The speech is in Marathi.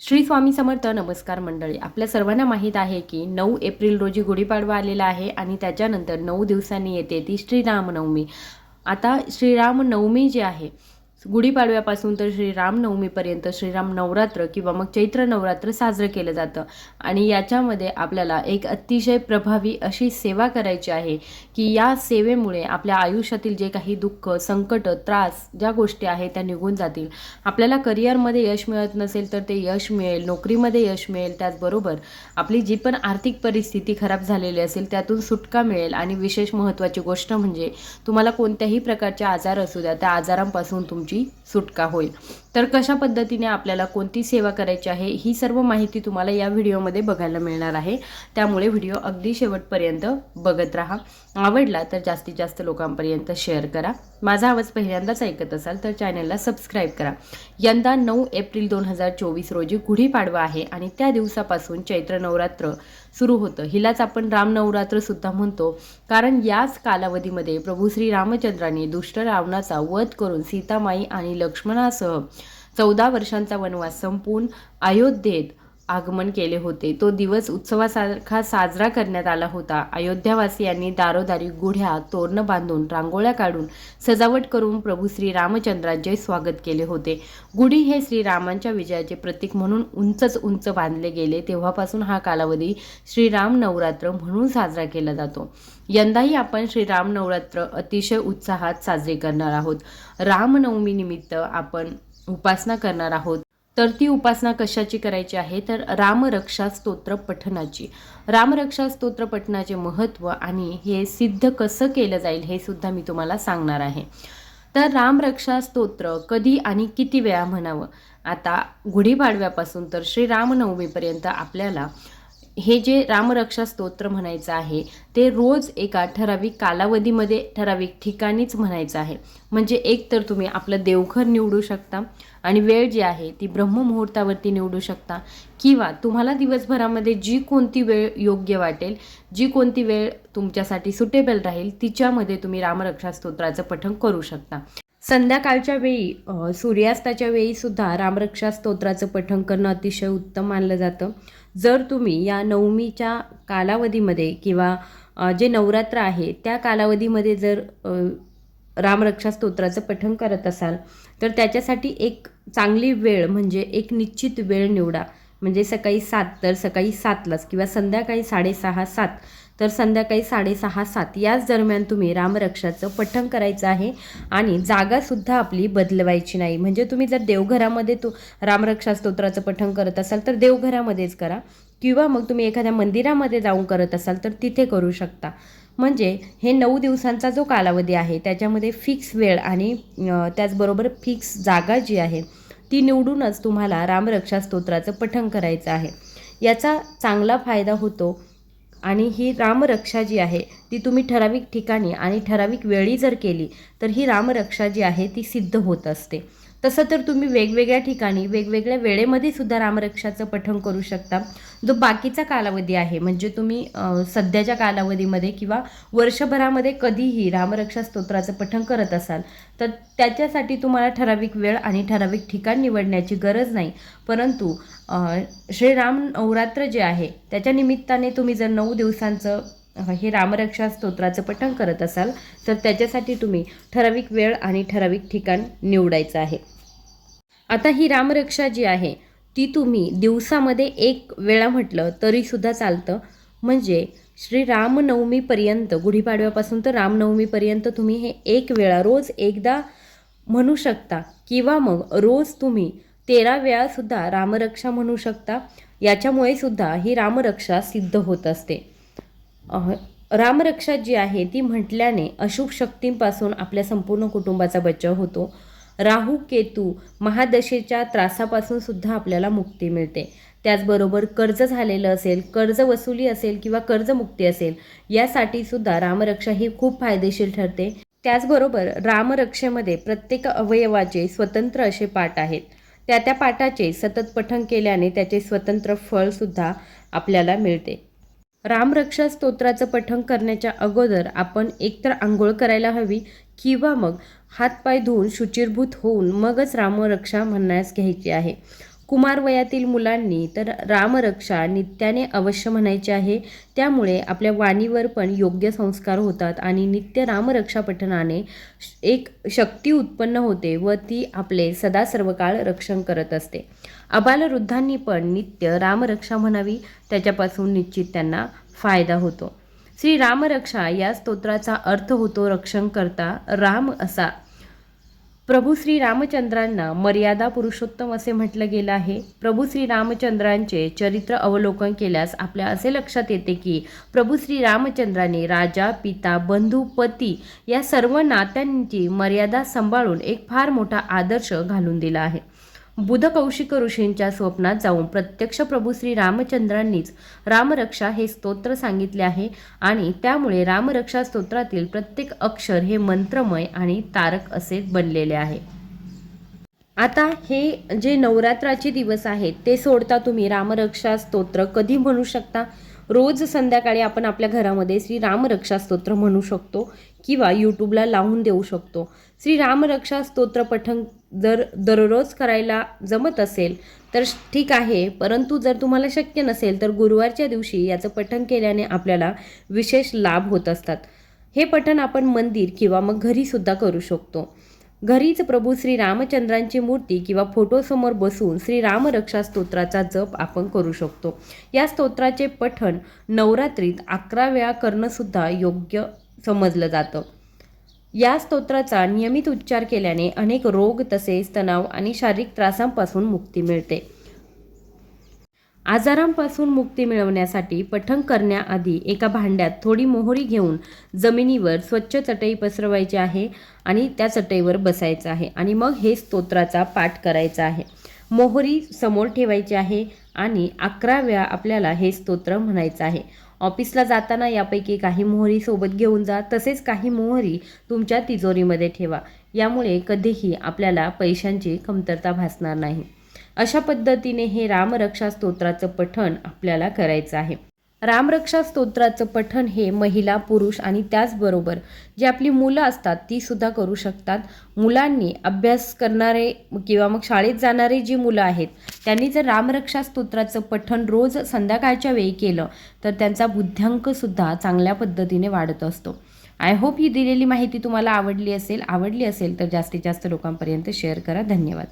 श्री स्वामी समर्थ नमस्कार मंडळी. आपल्या सर्वांना माहीत आहे की नऊ एप्रिल रोजी गुढीपाडवा आलेला आहे आणि त्याच्यानंतर नऊ दिवसांनी येते ती श्रीरामनवमी. आता श्रीरामनवमी जी आहे गुढीपाडव्यापासून तर श्रीरामनवमीपर्यंत श्रीराम नवरात्र किंवा मग चैत्र नवरात्र साजरं केलं जातं. आणि याच्यामध्ये आपल्याला एक अतिशय प्रभावी अशी सेवा करायची आहे की या सेवेमुळे आपल्या आयुष्यातील जे काही दुःख संकट त्रास ज्या गोष्टी आहेत त्या निघून जातील. आपल्याला करिअरमध्ये यश मिळत नसेल तर ते यश मिळेल नोकरीमध्ये यश मिळेल. त्याचबरोबर आपली जी पण आर्थिक परिस्थिती खराब झालेली असेल त्यातून सुटका मिळेल. आणि विशेष महत्त्वाची गोष्ट म्हणजे तुम्हाला कोणत्याही प्रकारचे आजार असू द्या त्या आजारांपासून तुमची त्याची सुटका होईल. तर कशा पद्धतीने आपल्याला कोणती सेवा करायची आहे ही सर्व माहिती तुम्हाला या व्हिडिओमध्ये बघायला मिळणार आहे. त्यामुळे व्हिडिओ अगदी शेवटपर्यंत बघत राहा. आवडला तर जास्तीत जास्त लोकांपर्यंत शेअर करा. माझा आवाज पहिल्यांदाच ऐकत असाल तर चॅनलला सबस्क्राईब करा. यंदा नऊ एप्रिल दोन हजार चोवीस रोजी गुढीपाडवा आहे आणि त्या दिवसापासून चैत्र नवरात्र सुरू होतं. हिलाच आपण राम म्हणतो. कारण याच कालावधीमध्ये प्रभू श्री रामचंद्रांनी दुष्ट रावणाचा वध करून सीतामाई आणि लक्ष्मणासह चौदा वर्षांचा वनवास संपून अयोध्येत आगमन केले होते. तो दिवस उत्सवासारखा साजरा करण्यात आला होता. अयोध्यावासियांनी दारोदारी गुढ्या तोरणं बांधून रांगोळ्या काढून सजावट करून प्रभू श्री रामचंद्रांचे स्वागत केले होते. गुढी हे श्रीरामांच्या विजयाचे प्रतीक म्हणून उंचच उंच बांधले गेले. तेव्हापासून हा कालावधी श्रीराम नवरात्र म्हणून साजरा केला जातो. यंदाही आपण श्रीराम नवरात्र अतिशय उत्साहात साजरे करणार आहोत. रामनवमीनिमित्त आपण उपासना करणार आहोत. तर ती उपासना कशाची करायची आहे? तर रामरक्षा स्तोत्र पठणाची रामरक्षा स्तोत्र पठणाचे महत्त्व आणि हे सिद्ध कसं केलं जाईल हे सुद्धा मी तुम्हाला सांगणार आहे. तर रामरक्षा स्तोत्र कधी आणि किती वेळा म्हणावं? आता गुढीपाडव्यापासून तर श्रीरामनवमीपर्यंत आपल्याला हे जे रामरक्षा स्तोत्र म्हणायचं आहे ते रोज एका ठराविक कालावधीमध्ये ठराविक ठिकाणीच म्हणायचं आहे. म्हणजे एक तर तुम्ही आपलं देवघर निवडू शकता आणि वेळ जी आहे ती ब्रह्ममुहूर्तावरती निवडू शकता. किंवा तुम्हाला दिवसभरामध्ये जी कोणती वेळ योग्य वाटेल जी कोणती वेळ तुमच्यासाठी सुटेबल राहील तिच्यामध्ये तुम्ही रामरक्षा स्तोत्राचं पठण करू शकता. संध्याकाळच्या वेळी सूर्यास्ताच्या वेळीसुद्धा रामरक्षा स्तोत्राचं पठण करणं अतिशय उत्तम मानलं जातं. जर तुम्ही या नवमीच्या कालावधीमध्ये किंवा जे नवरात्र आहे त्या कालावधीमध्ये जर रामरक्षा स्तोत्राचं पठण करत असाल तर त्याच्यासाठी एक चांगली वेळ म्हणजे एक निश्चित वेळ निवडा. म्हणजे सकाळी सात तर सकाळी सातलाच किंवा संध्याकाळी साडेसहा सात. तर संध्याकाळी साडेसहा सात याच दरम्यान तुम्ही रामरक्षाचं पठण करायचं आहे आणि जागासुद्धा आपली बदलवायची नाही. म्हणजे तुम्ही जर देवघरामध्ये तू रामरक्षा स्तोत्राचं पठण करत असाल तर देवघरामध्येच करा किंवा मग तुम्ही एखाद्या मंदिरामध्ये जाऊन करत असाल तर तिथे करू शकता. म्हणजे हे नऊ दिवसांचा जो कालावधी आहे त्याच्यामध्ये फिक्स वेळ आणि त्याचबरोबर फिक्स जागा जी आहे ती निवडूनच तुम्हाला रामरक्षा स्तोत्राचं पठण करायचं आहे. याचा चांगला फायदा होतो आणि ही रामरक्षा जी आहे ती तुम्ही ठराविक ठिकाणी आणि ठराविक वेळी जर केली तर ही रामरक्षा जी आहे ती सिद्ध होत असते. तसं तर तुम्ही वेगवेगळ्या ठिकाणी वेगवेगळ्या वेळेमध्ये सुद्धा रामरक्षाचं पठण करू शकता. जो बाकीचा कालावधी आहे म्हणजे तुम्ही सध्याच्या कालावधीमध्ये किंवा वर्षभरामध्ये कधीही रामरक्षा स्तोत्राचं पठण करत असाल तर त्याच्यासाठी तुम्हाला ठराविक वेळ आणि ठराविक ठिकाण निवडण्याची गरज नाही. परंतु श्रीराम नवरात्र जे आहे त्याच्या निमित्ताने तुम्ही जर नऊ दिवसांचं हे रामरक्षा स्तोत्राचं पठण करत असाल तर त्याच्यासाठी तुम्ही ठराविक वेळ आणि ठराविक ठिकाण निवडायचं आहे. आता ही रामरक्षा जी आहे ती तुम्ही दिवसामध्ये एक वेळा म्हटलं तरीसुद्धा चालतं. म्हणजे श्री रामनवमीपर्यंत गुढीपाडव्यापासून तर रामनवमीपर्यंत तुम्ही हे एक वेळा रोज एकदा म्हणू शकता. किंवा मग रोज तुम्ही तेरा वेळासुद्धा रामरक्षा म्हणू शकता. याच्यामुळे सुद्धा ही रामरक्षा सिद्ध होत असते. रामरक्षा जी आहे ती म्हटल्याने अशुभ शक्तींपासून आपल्या संपूर्ण कुटुंबाचा बचाव होतो. राहू केतू महादशेच्या त्रासापासून सुद्धा आपल्याला मुक्ती मिळते. त्याचबरोबर कर्ज झालेलं असेल कर्ज वसुली असेल किंवा कर्जमुक्ती असेल यासाठी सुद्धा रामरक्षा ही खूप फायदेशीर ठरते. त्याचबरोबर रामरक्षेमध्ये प्रत्येक अवयवाचे स्वतंत्र असे पाठ आहेत. त्या त्या पाठाचे सतत पठण केल्याने त्याचे स्वतंत्र फळसुद्धा आपल्याला मिळते. रामरक्षा स्तोत्राचं पठण करण्याच्या अगोदर आपण एकतर आंघोळ करायला हवी किंवा मग हातपाय धुवून शुचिरभूत होऊन मगच रामरक्षा म्हणण्यास घ्यायची आहे. कुमार वयातील मुलांनी तर रामरक्षा नित्याने अवश्य म्हणायची आहे. त्यामुळे आपल्या वाणीवर पण योग्य संस्कार होतात आणि नित्य रामरक्षा पठणाने एक शक्ती उत्पन्न होते व ती आपले सदा सर्वकाळ रक्षण करत असते. अबालवृद्धांनी पण नित्य रामरक्षा म्हणावी त्याच्यापासून निश्चित त्यांना फायदा होतो. श्री रामरक्षा या स्तोत्राचा अर्थ होतो रक्षण करता राम असा. प्रभू श्री रामचंद्रांना मर्यादा पुरुषोत्तम असे म्हटलं गेलं आहे. प्रभू श्री रामचंद्रांचे चरित्र अवलोकन केल्यास आपल्या असे लक्षात येते की प्रभू श्री रामचंद्राने राजा पिता बंधू पती या सर्व नात्यांची मर्यादा सांभाळून एक फार मोठा आदर्श घालून दिला आहे. बुध कौशिक ऋषींच्या स्वप्नात जाऊन प्रत्यक्ष प्रभू श्री रामचंद्रांनीच रामरक्षा हे स्तोत्र सांगितले आहे आणि त्यामुळे रामरक्षा स्तोत्रातील प्रत्येक अक्षर हे मंत्रमय आणि तारक असे बनलेले आहे. आता हे जे नवरात्राचे दिवस आहेत ते सोडता तुम्ही रामरक्षा स्तोत्र कधी म्हणू शकता? रोज संध्याकाळी आपण आपल्या घरामध्ये श्री रामरक्षा स्तोत्र म्हणू शकतो किंवा यूट्यूबला लावून देऊ शकतो. श्री रामरक्षा स्तोत्र पठण जर दररोज करायला जमत असेल तर ठीक आहे. परंतु जर तुम्हाला शक्य नसेल तर गुरुवारच्या दिवशी याचं पठण केल्याने आपल्याला विशेष लाभ होत असतात. हे पठण आपण मंदिर किंवा मग घरीसुद्धा करू शकतो. घरीच प्रभू श्री रामचंद्रांची मूर्ती किंवा फोटोसमोर बसून श्री रामरक्षा स्तोत्राचा जप आपण करू शकतो. या स्तोत्राचे पठण नवरात्रीत अकरा वेळा करणंसुद्धा योग्य समजलं जातं. या स्तोत्राचा नियमित उच्चार केल्याने अनेक रोग तसेच तणाव आणि शारीरिक त्रासांपासून मुक्ती मिळते. आजारांपासून मुक्ती मिळवण्यासाठी पठण करण्याआधी एका भांड्यात थोडी मोहरी घेऊन जमिनीवर स्वच्छ चटई पसरवायची आहे आणि त्या चटईवर बसायचं आहे आणि मग हे स्तोत्राचा पाठ करायचा आहे. मोहरी समोर ठेवायची आहे आणि अकरा वेळा आपल्याला हे स्तोत्र म्हणायचं आहे. ऑफिसला जाताना यापैकी काही मोहरी सोबत घेऊन जा तसेच काही मोहरी तुमच्या तिजोरीमध्ये ठेवा. यामुळे कधीही आपल्याला पैशांची कमतरता भासणार नाही. अशा पद्धतीने हे रामरक्षा स्तोत्राचं पठण आपल्याला करायचं आहे. रामरक्षा स्तोत्राचं पठण हे महिला पुरुष आणि त्याचबरोबर जी आपली मुलं असतात ती सुद्धा करू शकतात. मुलांनी अभ्यास करणारे किंवा मग शाळेत जाणारे जी मुलं आहेत त्यांनी जर रामरक्षा स्तोत्राचं पठण रोज संध्याकाळच्या वेळी केलं तर त्यांचा बुद्ध्यांकसुद्धा चांगल्या पद्धतीने वाढत असतो. आय होप ही दिलेली माहिती तुम्हाला आवडली असेल आवडली असेल तर जास्तीत जास्त लोकांपर्यंत शेअर करा. धन्यवाद.